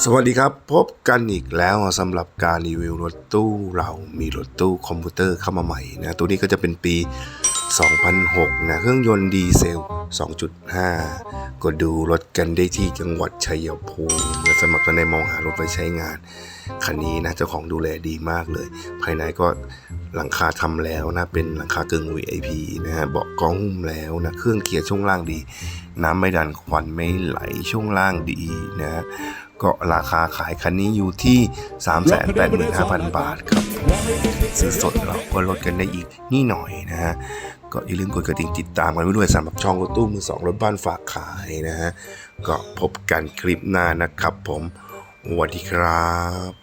สวัสดีครับพบกันอีกแล้วสำหรับการรีวิวรถตู้เรามีรถตู้คอมพิวเตอร์เข้ามาใหม่นะตัวนี้ก็จะเป็นปี 2006 นะเครื่องยนต์ดีเซล 2.5 ก็ดูรถกันได้ที่จังหวัดชัยภูมิและสมัครท่านใดมองหารถไปใช้งาน คันนี้นะเจ้าของดูแลดีมากเลย ภายในก็ หลังคาทำแล้วนะ เป็นหลังคากึ่ง VIP นะฮะเบาะกล้องหุ้มแล้วนะ เครื่องเกียร์ช่วงล่างดี น้ำไม่ดันควันไม่ไหลช่วงล่างดีนะฮะก็ราคาขายคันนี้อยู่ที่ 385,000 บาทครับซื้อสดเราก็ลดกันได้อีกนี่หน่อยนะฮะก็อย่าลืมกดกระดิ่งติดตามกันไว้ด้วยสำหรับช่องรถตู้มือสองรถบ้านฝากขายนะฮะก็พบกันคลิปหน้านะครับผมสวัสดีครับ